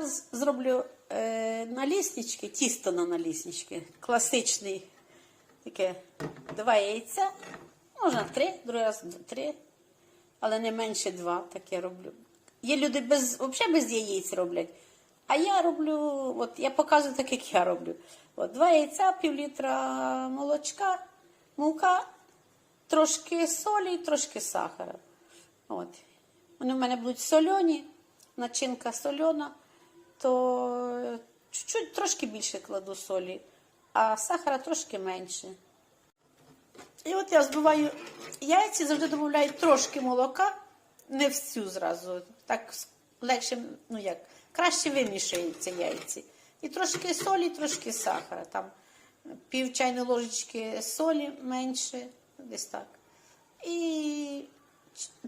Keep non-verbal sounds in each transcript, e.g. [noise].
Зараз зроблю е, наліснички, тісто на наліснички. Класичний таке два яйця. Можна три, другий раз три, але не менше два, так я роблю. Є люди без, взагалі без яєць роблять. А я роблю, от я показую так, як я роблю. От, два яйця, пів літра молочка, мука, трошки солі і трошки сахара. От. Вони в мене будуть сольоні, начинка сольона, то чуть-чуть трошки більше кладу солі, а сахара трошки менше. І от я збиваю яйці, завжди додаю трошки молока, не всю зразу. Так легше, ну як, краще вимішуються яйці. І трошки солі, трошки сахара. Там пів чайної ложечки солі менше, десь так. І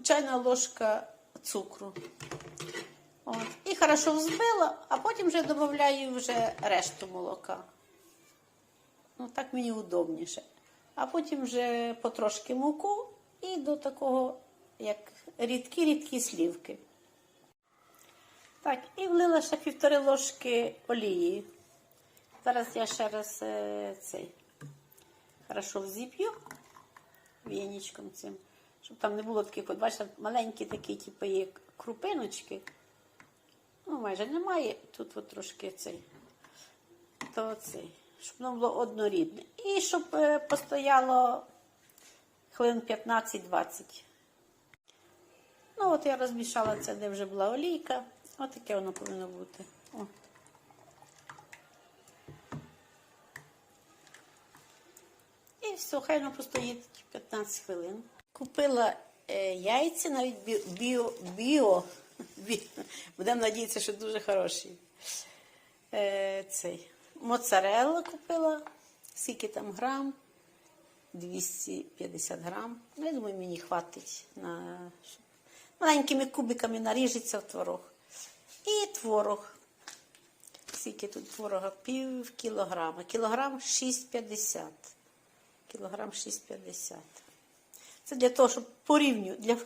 чайна ложка цукру. От. І хорошо взбила, а потім вже додаю вже решту молока. Ну, так мені удобніше. А потім вже потрошки муку і до такого, як рідкі-рідкі слівки. Так, і влила ще півтори ложки олії. Зараз я ще раз е, цей хорошо взіп'ю вінічком цим, щоб там не було таких, от бачите, маленькі такі, типу, як крупиночки. Ну, майже немає. Тут от трошки цей. То цей, щоб воно було однорідне. І щоб е, постояло хвилин 15-20. Ну, от я розмішала це, де вже була олійка. Ось таке воно повинно бути. О. І все, хай воно постоїть 15 хвилин. Купила е, яйця, навіть бі- біо, біо, бі- будемо надіятися, що дуже хороші. Е, цей. Моцарелла купила, скільки там грам? 250 грам. Ну, Я думаю, мені хватить на маленькими кубиками наріжеться в творог. І творог. Скільки тут творога? Пів кілограма. Кілограм 6,50. Кілограм 6,50. Це для того, щоб порівню. Для...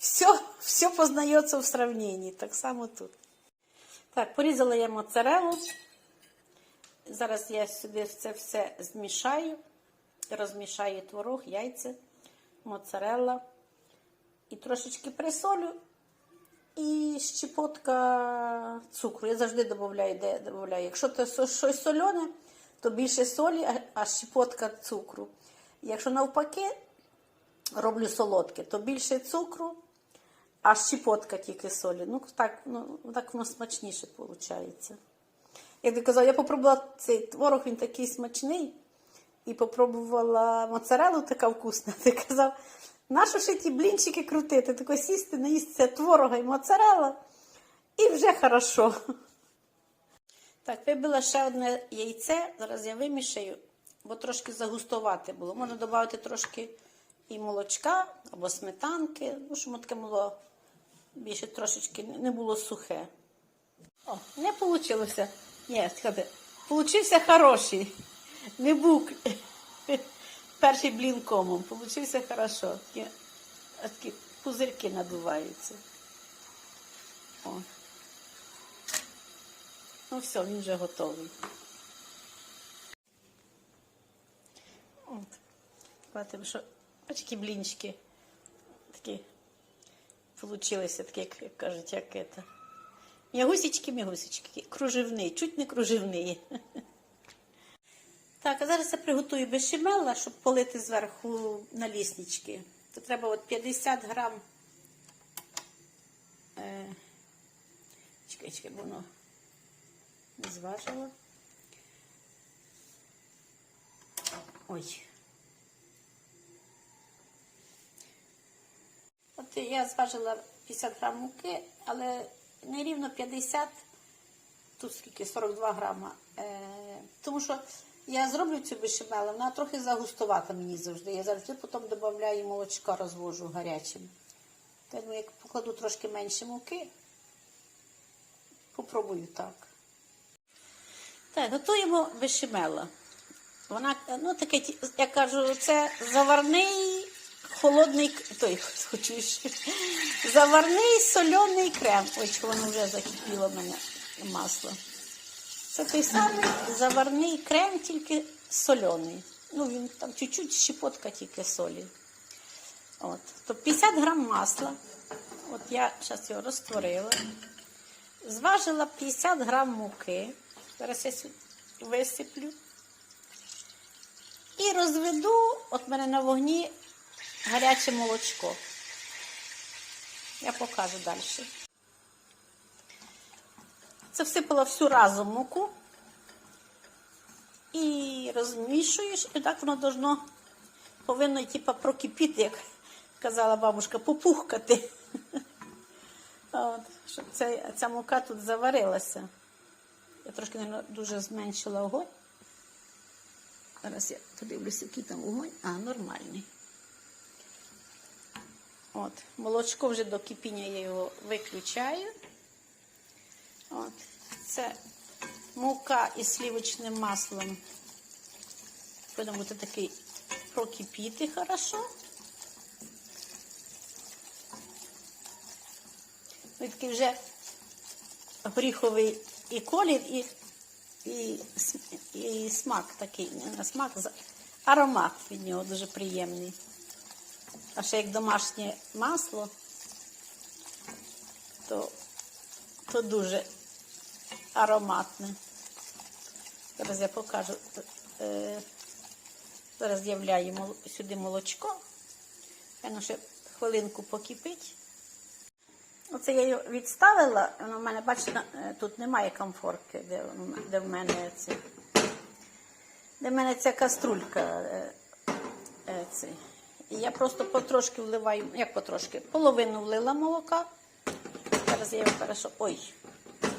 Все, все познається в сравненні. Так само тут. Так, порізала я моцарелу. Зараз я сюди це все змішаю. Розмішаю творог, яйця, моцарелла. І трошечки присолю. І щепотка цукру. Я завжди додаю, де додаю. Якщо це щось солене, то більше солі, а- щепотка цукру. Якщо навпаки роблю солодке, то більше цукру, а щепотка тільки солі. Ну так, ну, так воно смачніше виходить. Як ти казав, я попробувала цей творог, він такий смачний. І попробувала моцарелу така вкусна. [laughs] Ти казав, нащо ще ті блінчики крутити? Тако сісти, наїсться творога і моцарела, і вже хорошо. [laughs] Так, вибила ще одне яйце. Зараз я вимішаю, бо трошки загустувати було. Можна додати трошки і молочка або сметанки, ну, щоб таке було більше трошечки не було сухе. О, не вийшло. Ні, сказати, получився хороший. Не був [laughs] перший блін комом. Получився хорошо. Такі, такі пузирки надуваються. О. Ну все, він вже готовий. От. Бачите, що такі блінчики такі получилися, такі, як, кажуть, як це. Мягусечки, мягусечки, кружевний, чуть не кружевний. [laughs] Так, а зараз я приготую бешемела, щоб полити зверху наліснички. То треба от 50 грам. Е, чекай, чекай, воно не зважило. Ой. От я зважила 50 грам муки, але не рівно 50, тут скільки 42 грама. Е, тому що я зроблю цю бешемелу, вона трохи загустувата мені завжди. Я завжди потім додаю молочка, розвожу гарячим. Тому як покладу трошки менше муки, попробую так. Так, готуємо бешемела. Вона, ну таке, я кажу, це заварний холодний, той, хочу заварний соляний крем. Що воно вже закипіло в мене. масло. Це той самий заварний крем, тільки соляний. Ну, він там чуть-чуть щепотка тільки солі. От. То 50 грам масла. От я зараз його розтворила. Зважила 50 грам муки. Зараз я висиплю. І розведу, от мене на вогні гаряче молочко. Я покажу далі. Це всипала всю разом муку і розмішуєш, і так воно должно, повинно типа, прокипіти, як казала бабушка, попухкати. От, щоб ця, ця мука тут заварилася. Я трошки, мабуть, дуже зменшила огонь. Зараз я подивлюся, який там вогонь. А, нормальний. От, молочко вже до кипіння я його виключаю. От, це мука із слівочним маслом. Повинен бути такий прокипіти хорошо. Він такий вже горіховий і колір, і, і, і смак такий, не смак, аромат від нього дуже приємний. А ще як домашнє масло, то, то дуже ароматне. Зараз я покажу. Е, зараз з'являю сюди молочко. Воно ще хвилинку покипить. Оце я його відставила. Воно в мене, бачите, е, тут немає комфорки, де, де в мене це. Де в мене ця каструлька. е, цей. Я просто потрошки вливаю, як потрошки, половину влила молока. Зараз я його хорошо. Ой,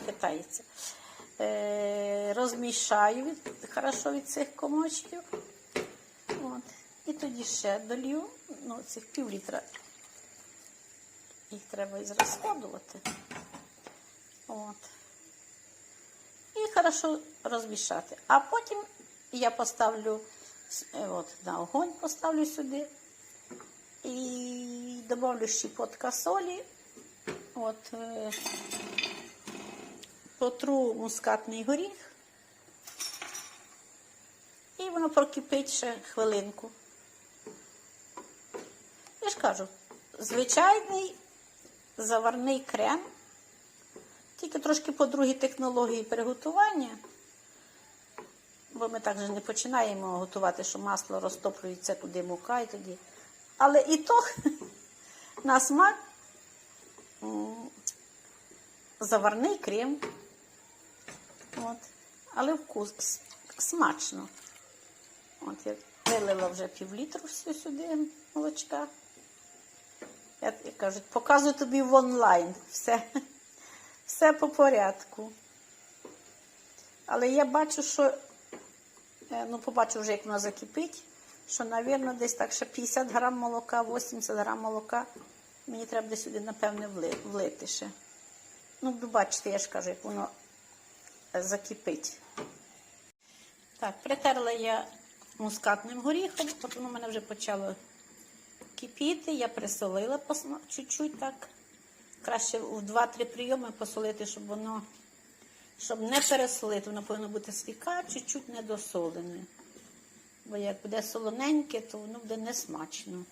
хитається. Е, розмішаю від, хорошо від цих комочків. От. І тоді ще долью, ну, цих пів літра. Їх треба і зрозходувати. От. І хорошо розмішати. А потім я поставлю е, от, на огонь поставлю сюди і добавлю щепотка солі. От, е, потру мускатний горіх. І воно прокипить ще хвилинку. Я ж кажу, звичайний заварний крем, тільки трошки по другій технології приготування. Бо ми так же не починаємо готувати, що масло розтоплюється туди мука і тоді. Але і то [laughs] на смак заварний крем. От. Але вкус смачно. От я вилила вже пів літру всю сюди молочка. Як як кажуть, показую тобі в онлайн. Все, [laughs] все по порядку. Але я бачу, що, е, ну, побачу вже, як воно закипить, що, мабуть, десь так ще 50 грам молока, 80 грам молока. Мені треба десь сюди, напевне, влити ще. Ну, буду бачити, я ж кажу, як воно закипить. Так, притерла я мускатним горіхом, от воно в мене вже почало кипіти, я присолила чуть-чуть так. Краще в 2-3 прийоми посолити, щоб воно, щоб не пересолити, воно повинно бути сліка, чуть-чуть недосолене. Бо як буде солоненьке, то воно буде несмачно.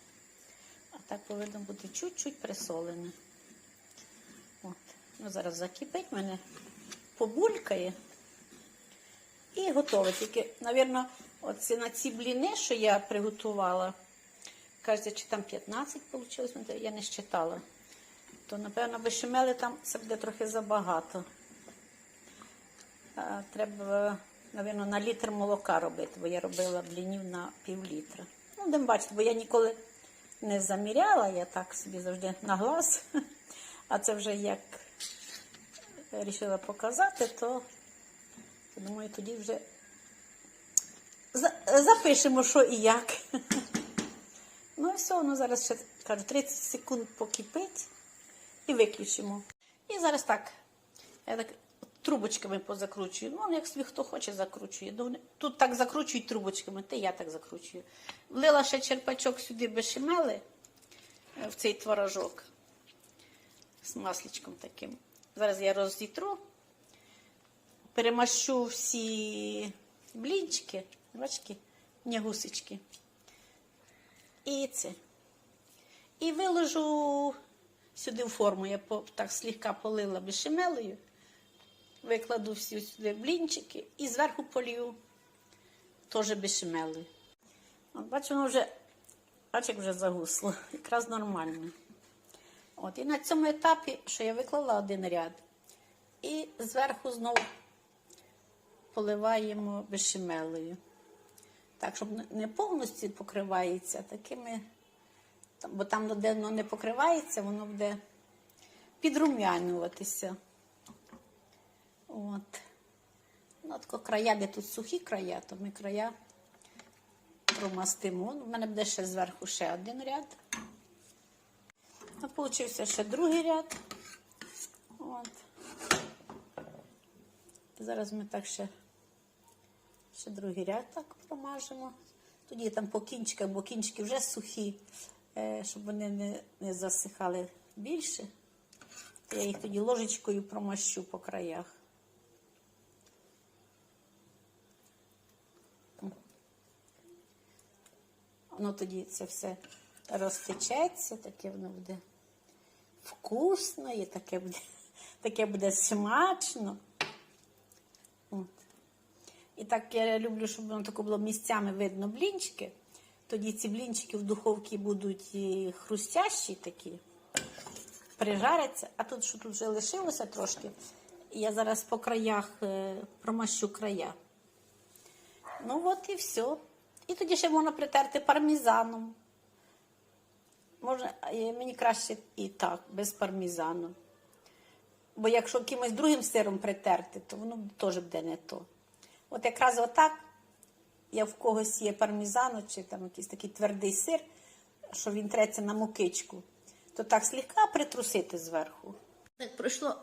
А так повинно бути чуть-чуть присолене. От. Ну, зараз закипить, мене побулькає. І готове. Тільки, мабуть, оці на ці бліни, що я приготувала, кажеться, чи там 15 вийшло, я не считала. То, напевно, бешемели там це буде трохи забагато. Треба, напевно, на літр молока робити, бо я робила блінів на пів літра. Ну, будемо бачити, бо я ніколи не заміряла, я так собі завжди на глаз. А це вже як вирішила показати, то думаю, тоді вже запишемо, що і як. Ну і все, воно зараз ще кажу, 30 секунд покипить і виключимо. І зараз так, я так трубочками позакручую. Ну, як собі хто хоче, закручує. Ну, Тут так закручують трубочками, та я так закручую. Влила ще черпачок сюди бешемели е, в цей творожок з масличком таким. Зараз я розітру перемащу всі блінчики, бачки, не. І це. І виложу сюди в форму. Я так слегка полила бешемелею. Викладу всі сюди блінчики і зверху полью теж бешемелею. От бачу, воно вже, бачу, як вже загусло. [laughs] Якраз нормально. От, і на цьому етапі, що я виклала один ряд, і зверху знову поливаємо бешемелею. Так, щоб не повністю покривається, такими, бо там, де воно не покривається, воно буде підрумянюватися. От. Ну, тако края, де тут сухі края, то ми края промастимо. У мене буде ще зверху ще один ряд. А получився ще другий ряд. От. Зараз ми так ще, ще другий ряд так промажемо. Тоді там по кінчиках, бо кінчики вже сухі, е, щоб вони не, не засихали більше. Я їх тоді ложечкою промащу по краях. Воно тоді це все розтечеться, таке воно буде вкусно і таке буде, [laughs] таке буде смачно. От. І так я люблю, щоб воно таке було місцями видно блінчики. Тоді ці блінчики в духовці будуть і хрустящі такі, прижаряться. А тут, що тут вже лишилося трошки, я зараз по краях е, промащу края. Ну от і все. І тоді ще можна притерти пармезаном. Можна, е, мені краще і так, без пармезану. Бо якщо якимось другим сиром притерти, то воно теж буде не то. От якраз отак, я в когось є пармезану, чи там якийсь такий твердий сир, що він треться на мукичку, то так слегка притрусити зверху. Так пройшло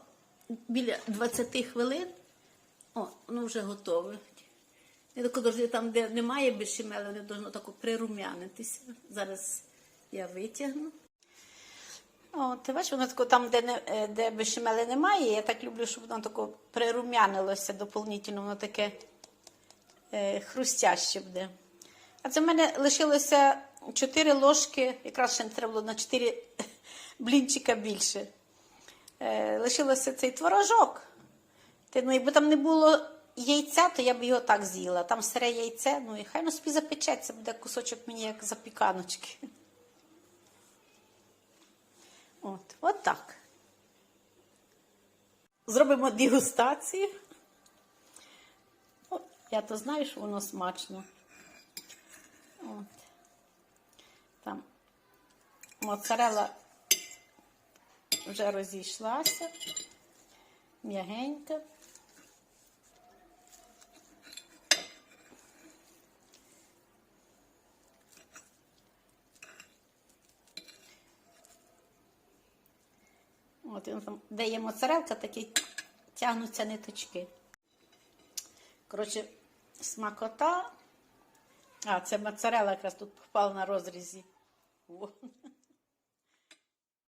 біля 20 хвилин. О, воно вже готове. Я дуже там, де немає бешемелу, не должно тако прирум'янитися. Зараз я витягну. О, ти бачиш, воно тако там, де, не, е, де бешемели немає, я так люблю, щоб воно тако прирум'янилося доповнительно, воно таке е, хрустяще буде. А це в мене лишилося 4 ложки, якраз ще не треба було на 4 [laughs] блінчика більше. Е, лишилося цей творожок. Ти, ну, якби там не було яйця, то я б його так з'їла. Там сире яйце, ну і хай воно собі запечеться, буде кусочок мені як запіканочки. От, от так. Зробимо дегустацію. О, я то знаю, що воно смачно. От. Там моцарела вже розійшлася. М'ягенька. От, де є моцарелка, такі тягнуться ниточки. Коротше, смакота. А, це моцарела якраз тут попала на розрізі. Во.